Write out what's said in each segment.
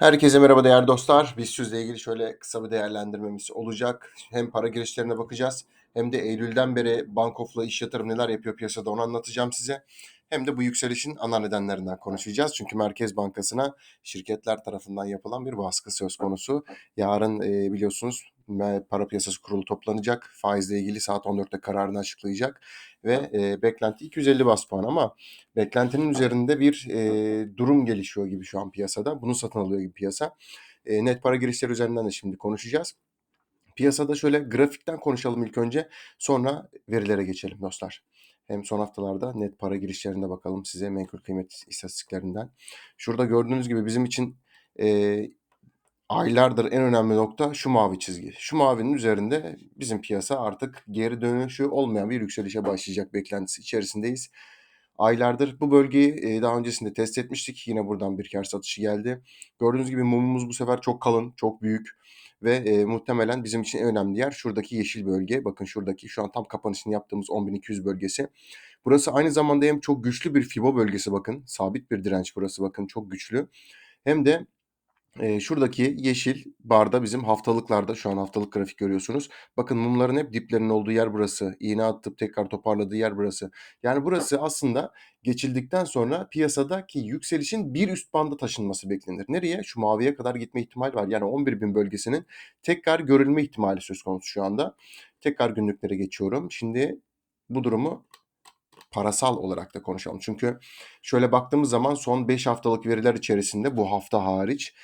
Herkese merhaba değerli dostlar. BIST ilgili şöyle kısa bir değerlendirmemiz olacak. Hem para girişlerine bakacağız hem de Eylül'den beri Bankof'la iş yatırım neler yapıyor piyasada onu anlatacağım size. Hem de bu yükselişin ana nedenlerinden konuşacağız. Çünkü Merkez Bankası'na şirketler tarafından yapılan bir baskı söz konusu. Yarın e, biliyorsunuz para piyasası kurulu toplanacak. Faizle ilgili saat 14'te kararını açıklayacak. Ve e, beklenti 250 bas puan ama beklentinin üzerinde bir e, durum gelişiyor gibi şu an piyasada. Bunu satın alıyor gibi piyasa. E, net para girişleri üzerinden de şimdi konuşacağız. Piyasada şöyle grafikten konuşalım ilk önce. Sonra verilere geçelim dostlar. Hem son haftalarda net para girişlerinde bakalım size menkul kıymet istatistiklerinden. Şurada gördüğünüz gibi bizim için e, aylardır en önemli nokta şu mavi çizgi. Şu mavinin üzerinde bizim piyasa artık geri dönüşü olmayan bir yükselişe başlayacak beklentisi içerisindeyiz. Aylardır bu bölgeyi daha öncesinde test etmiştik. Yine buradan bir kar satışı geldi. Gördüğünüz gibi mumumuz bu sefer çok kalın, çok büyük ve e, muhtemelen bizim için en önemli yer şuradaki yeşil bölge. Bakın şuradaki şu an tam kapanışını yaptığımız 10.200 bölgesi. Burası aynı zamanda hem çok güçlü bir Fibo bölgesi bakın. Sabit bir direnç burası bakın çok güçlü. Hem de Eee, şuradaki yeşil barda bizim haftalıklarda şu an haftalık grafik görüyorsunuz. Bakın mumların hep diplerinin olduğu yer burası. İğne atıp tekrar toparladığı yer burası. Yani burası aslında geçildikten sonra piyasadaki yükselişin bir üst banda taşınması beklenir. Nereye? Şu maviye kadar gitme ihtimali var. Yani 11.000 bölgesinin tekrar görülme ihtimali söz konusu şu anda. Tekrar günlüklere geçiyorum. Şimdi bu durumu parasal olarak da konuşalım. Çünkü şöyle baktığımız zaman son 5 haftalık veriler içerisinde bu hafta hariç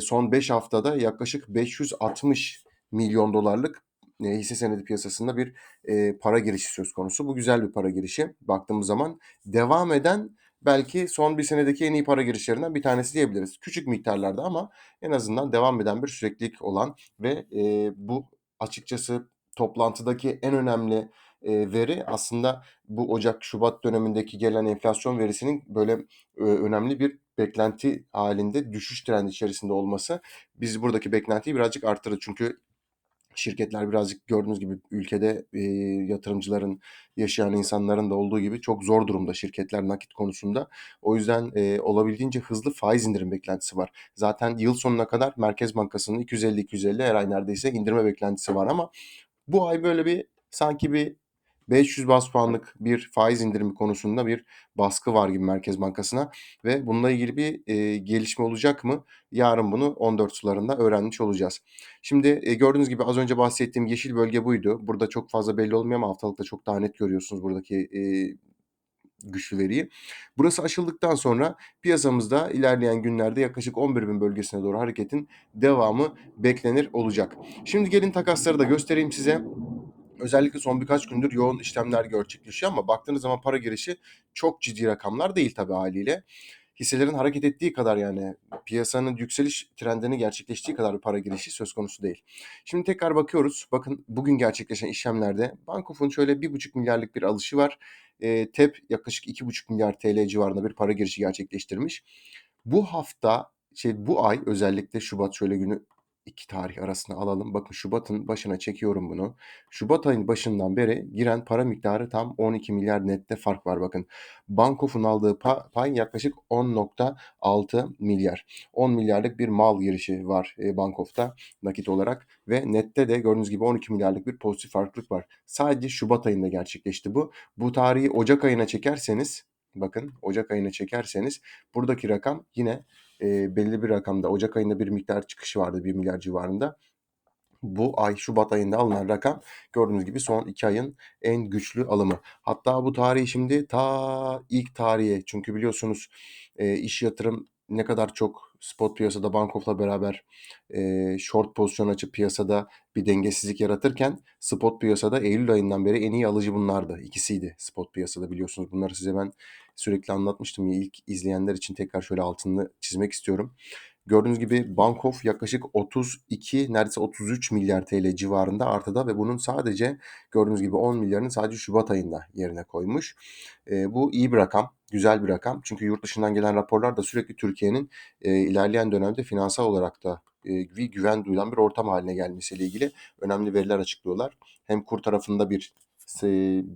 son 5 haftada yaklaşık 560 milyon dolarlık hisse senedi piyasasında bir para girişi söz konusu. Bu güzel bir para girişi. Baktığımız zaman devam eden belki son bir senedeki en iyi para girişlerinden bir tanesi diyebiliriz. Küçük miktarlarda ama en azından devam eden bir süreklilik olan ve bu açıkçası toplantıdaki en önemli veri aslında bu Ocak-Şubat dönemindeki gelen enflasyon verisinin böyle önemli bir beklenti halinde düşüş trendi içerisinde olması biz buradaki beklentiyi birazcık arttırdı. Çünkü şirketler birazcık gördüğünüz gibi ülkede e, yatırımcıların, yaşayan insanların da olduğu gibi çok zor durumda şirketler nakit konusunda. O yüzden e, olabildiğince hızlı faiz indirim beklentisi var. Zaten yıl sonuna kadar Merkez Bankası'nın 250-250 her ay neredeyse indirme beklentisi var ama bu ay böyle bir sanki bir 500 bas puanlık bir faiz indirimi konusunda bir baskı var gibi Merkez Bankası'na ve bununla ilgili bir e, gelişme olacak mı? Yarın bunu 14 sularında öğrenmiş olacağız. Şimdi e, gördüğünüz gibi az önce bahsettiğim yeşil bölge buydu. Burada çok fazla belli olmuyor ama haftalıkta çok daha net görüyorsunuz buradaki e, güçlü veriyi. Burası aşıldıktan sonra piyasamızda ilerleyen günlerde yaklaşık 11.000 bölgesine doğru hareketin devamı beklenir olacak. Şimdi gelin takasları da göstereyim size özellikle son birkaç gündür yoğun işlemler gerçekleşiyor ama baktığınız zaman para girişi çok ciddi rakamlar değil tabii haliyle. Hisselerin hareket ettiği kadar yani piyasanın yükseliş trendini gerçekleştiği kadar para girişi söz konusu değil. Şimdi tekrar bakıyoruz. Bakın bugün gerçekleşen işlemlerde Bankof'un şöyle 1,5 milyarlık bir alışı var. E, TEP yaklaşık 2,5 milyar TL civarında bir para girişi gerçekleştirmiş. Bu hafta şey bu ay özellikle Şubat şöyle günü iki tarih arasına alalım. Bakın Şubat'ın başına çekiyorum bunu. Şubat ayının başından beri giren para miktarı tam 12 milyar nette fark var bakın. Bankof'un aldığı pay yaklaşık 10.6 milyar. 10 milyarlık bir mal girişi var e, Bankof'ta nakit olarak ve nette de gördüğünüz gibi 12 milyarlık bir pozitif farklılık var. Sadece Şubat ayında gerçekleşti bu. Bu tarihi Ocak ayına çekerseniz bakın Ocak ayına çekerseniz buradaki rakam yine e, belli bir rakamda Ocak ayında bir miktar çıkışı vardı 1 milyar civarında. Bu ay Şubat ayında alınan rakam gördüğünüz gibi son 2 ayın en güçlü alımı. Hatta bu tarihi şimdi ta ilk tarihe çünkü biliyorsunuz e, iş yatırım ne kadar çok spot piyasada Bankof'la beraber e, short pozisyon açıp piyasada bir dengesizlik yaratırken spot piyasada Eylül ayından beri en iyi alıcı bunlardı. İkisiydi spot piyasada biliyorsunuz. Bunları size ben sürekli anlatmıştım. İlk izleyenler için tekrar şöyle altını çizmek istiyorum. Gördüğünüz gibi Bankof yaklaşık 32 neredeyse 33 milyar TL civarında artıda ve bunun sadece gördüğünüz gibi 10 milyarını sadece Şubat ayında yerine koymuş. E, bu iyi bir rakam, güzel bir rakam. Çünkü yurt dışından gelen raporlar da sürekli Türkiye'nin e, ilerleyen dönemde finansal olarak da e, güven duyulan bir ortam haline gelmesiyle ilgili önemli veriler açıklıyorlar. Hem kur tarafında bir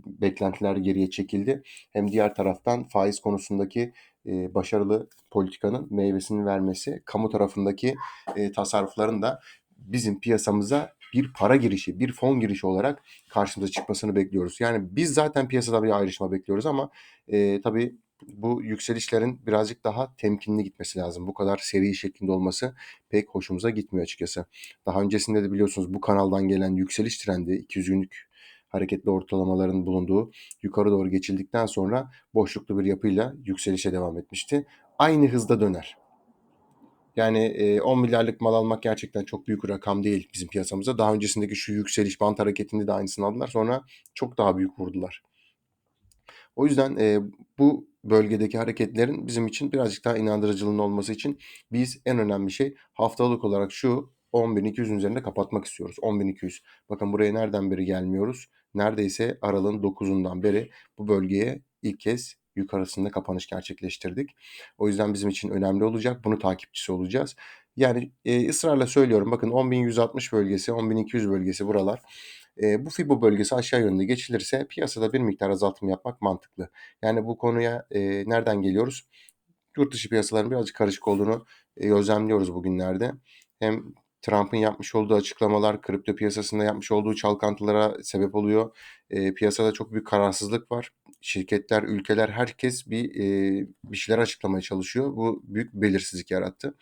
beklentiler geriye çekildi. Hem diğer taraftan faiz konusundaki eee, başarılı politikanın meyvesini vermesi, kamu tarafındaki, eee, tasarrufların da bizim piyasamıza bir para girişi, bir fon girişi olarak karşımıza çıkmasını bekliyoruz. Yani biz zaten piyasada bir ayrışma bekliyoruz ama, eee, tabii bu yükselişlerin birazcık daha temkinli gitmesi lazım. Bu kadar seri şeklinde olması pek hoşumuza gitmiyor açıkçası. Daha öncesinde de biliyorsunuz bu kanaldan gelen yükseliş trendi 200 günlük hareketli ortalamaların bulunduğu yukarı doğru geçildikten sonra boşluklu bir yapıyla yükselişe devam etmişti. Aynı hızda döner. Yani, eee, 10 milyarlık mal almak gerçekten çok büyük bir rakam değil bizim piyasamızda. Daha öncesindeki şu yükseliş bant hareketinde de aynısını aldılar. Sonra çok daha büyük vurdular. O yüzden, eee, bu bölgedeki hareketlerin bizim için birazcık daha inandırıcılığının olması için biz en önemli şey haftalık olarak şu 10.200'ün üzerinde kapatmak istiyoruz. 10.200. Bakın buraya nereden beri gelmiyoruz? Neredeyse aralığın 9'undan beri bu bölgeye ilk kez yukarısında kapanış gerçekleştirdik. O yüzden bizim için önemli olacak. Bunu takipçisi olacağız. Yani, eee, ısrarla söylüyorum bakın 10.160 bölgesi, 10.200 bölgesi buralar. Eee, bu Fibo bölgesi aşağı yönlü geçilirse piyasada bir miktar azaltım yapmak mantıklı. Yani bu konuya, eee, nereden geliyoruz? Yurt dışı piyasaların birazcık karışık olduğunu, eee, gözlemliyoruz bugünlerde. Hem Trump'ın yapmış olduğu açıklamalar kripto piyasasında yapmış olduğu çalkantılara sebep oluyor. Eee, piyasada çok büyük kararsızlık var. Şirketler, ülkeler, herkes bir, eee, bir şeyler açıklamaya çalışıyor. Bu büyük belirsizlik yarattı.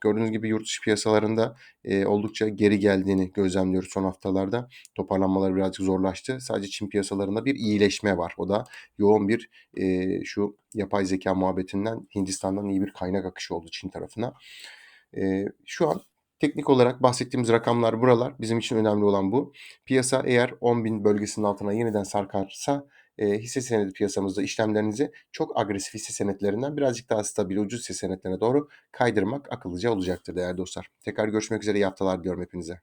Gördüğünüz gibi yurt dışı piyasalarında, eee, oldukça geri geldiğini gözlemliyoruz son haftalarda. Toparlanmaları birazcık zorlaştı. Sadece Çin piyasalarında bir iyileşme var. O da yoğun bir, eee, şu yapay zekâ muhabbetinden Hindistan'dan iyi bir kaynak akışı oldu Çin tarafına. Eee, şu an teknik olarak bahsettiğimiz rakamlar buralar. Bizim için önemli olan bu. Piyasa eğer 10.000 bölgesinin altına yeniden sarkarsa, eee, hisse senedi piyasamızda işlemlerinizi çok agresif hisse senetlerinden birazcık daha stabil, ucuz hisse senetlerine doğru kaydırmak akıllıca olacaktır değerli dostlar. Tekrar görüşmek üzere, iyi haftalar diliyorum hepinize.